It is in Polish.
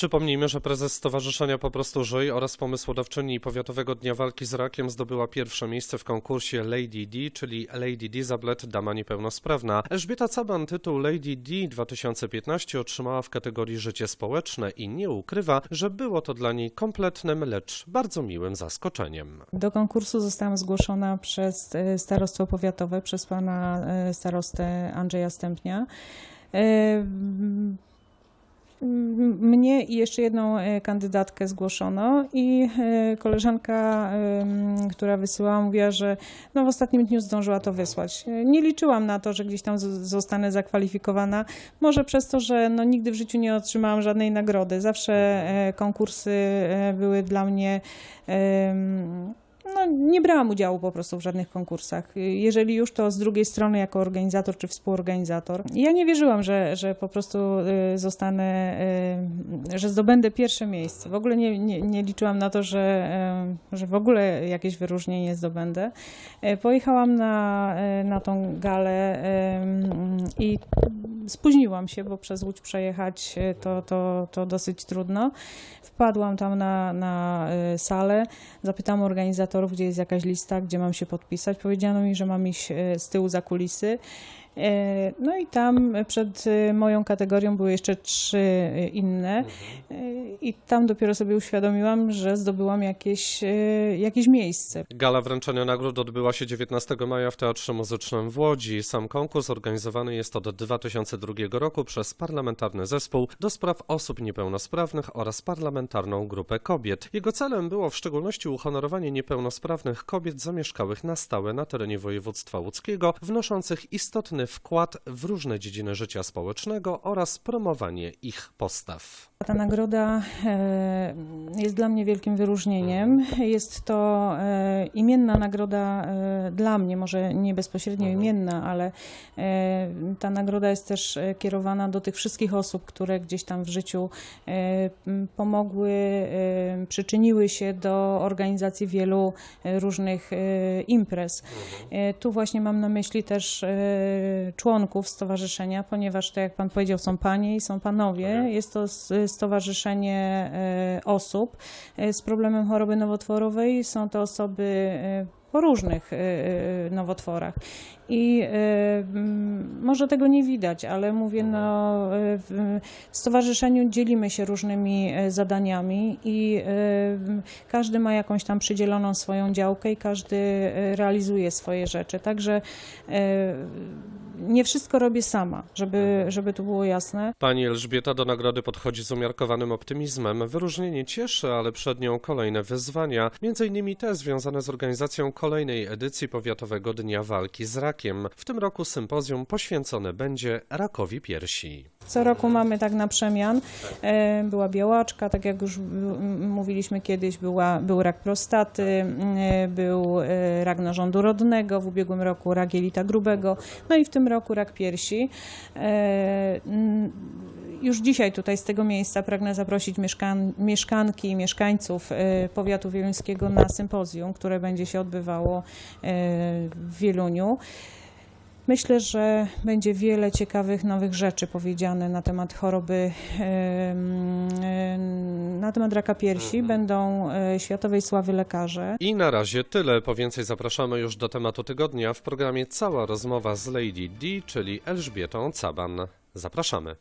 Przypomnijmy, że prezes Stowarzyszenia Po prostu Żyj oraz pomysłodawczyni Powiatowego Dnia Walki z Rakiem zdobyła pierwsze miejsce w konkursie Lady D, czyli Lady Disablet Dama Niepełnosprawna. Elżbieta Caban tytuł Lady D 2015 otrzymała w kategorii Życie Społeczne i nie ukrywa, że było to dla niej kompletnym, lecz bardzo miłym zaskoczeniem. Do konkursu zostałam zgłoszona przez e, starostwo powiatowe, przez pana e, starostę Andrzeja Stępnia. E, i jeszcze jedną e, kandydatkę zgłoszono i e, koleżanka, która wysyłała, mówiła, że no w ostatnim dniu zdążyła to wysłać. E, Nie liczyłam na to, że gdzieś tam zostanę zakwalifikowana. Może przez to, że no nigdy w życiu nie otrzymałam żadnej nagrody. Zawsze konkursy były dla mnie no, nie brałam udziału po prostu w żadnych konkursach. Jeżeli już, to z drugiej strony jako organizator czy współorganizator. Ja nie wierzyłam, że, że po prostu zostanę, że zdobędę pierwsze miejsce. W ogóle nie, nie, nie liczyłam na to, że, że w ogóle jakieś wyróżnienie zdobędę. Y, Pojechałam na, y, na tą galę i spóźniłam się, bo przez Łódź przejechać y, to, to, to dosyć trudno. Wpadłam tam na, na salę, zapytałam organizatorów, gdzie jest jakaś lista, gdzie mam się podpisać. Powiedziano mi, że mam iść z tyłu za kulisy. E, No i tam przed y, moją kategorią były jeszcze trzy y, inne Y, i tam dopiero sobie uświadomiłam, że zdobyłam jakieś, jakieś miejsce. Gala wręczenia nagród odbyła się 19 maja w Teatrze Muzycznym w Łodzi. Sam konkurs organizowany jest od 2002 roku przez Parlamentarny Zespół do Spraw Osób Niepełnosprawnych oraz Parlamentarną Grupę Kobiet. Jego celem było w szczególności uhonorowanie niepełnosprawnych kobiet zamieszkałych na stałe na terenie województwa łódzkiego, wnoszących wkład w różne dziedziny życia społecznego oraz promowanie ich postaw. Ta nagroda e, jest dla mnie wielkim wyróżnieniem. Jest to e, imienna nagroda e, dla mnie, może nie bezpośrednio imienna, ale ta nagroda jest też kierowana do tych wszystkich osób, które gdzieś tam w życiu pomogły, przyczyniły się do organizacji wielu różnych imprez. E, Tu właśnie mam na myśli też członków stowarzyszenia, ponieważ, tak jak Pan powiedział, są panie i są panowie. Jest to stowarzyszenie e, osób e, z problemem choroby nowotworowej. Są to osoby różnych e, e, nowotworach. I e, mm, może tego nie widać, ale mówię, no, w stowarzyszeniu dzielimy się różnymi zadaniami i każdy ma jakąś tam przydzieloną swoją działkę i każdy realizuje swoje rzeczy. Także nie wszystko robię sama, żeby, żeby to było jasne. Pani Elżbieta do nagrody podchodzi z umiarkowanym optymizmem. Wyróżnienie cieszy, ale przed nią kolejne wyzwania, między innymi te związane z organizacją kolejnej edycji Powiatowego Dnia Walki z Rakiem. W tym roku sympozjum poświęcone będzie rakowi piersi. Co roku mamy tak na przemian. E, Była białaczka, tak jak już mówiliśmy kiedyś, była, był rak prostaty, e, był e, rak narządu rodnego, w ubiegłym roku rak jelita grubego, no i w tym roku rak piersi. E, Już dzisiaj tutaj z tego miejsca pragnę zaprosić mieszkan mieszkanki i mieszkańców e, powiatu wieluńskiego na sympozjum, które będzie się odbywało e, w Wieluniu. Myślę, że będzie wiele ciekawych nowych rzeczy powiedziane na temat choroby, na temat raka piersi. Będą e, światowej sławy lekarze. I na razie tyle. Po więcej zapraszamy już do tematu tygodnia w programie Cała rozmowa z Lady D, czyli Elżbietą Caban. Zapraszamy.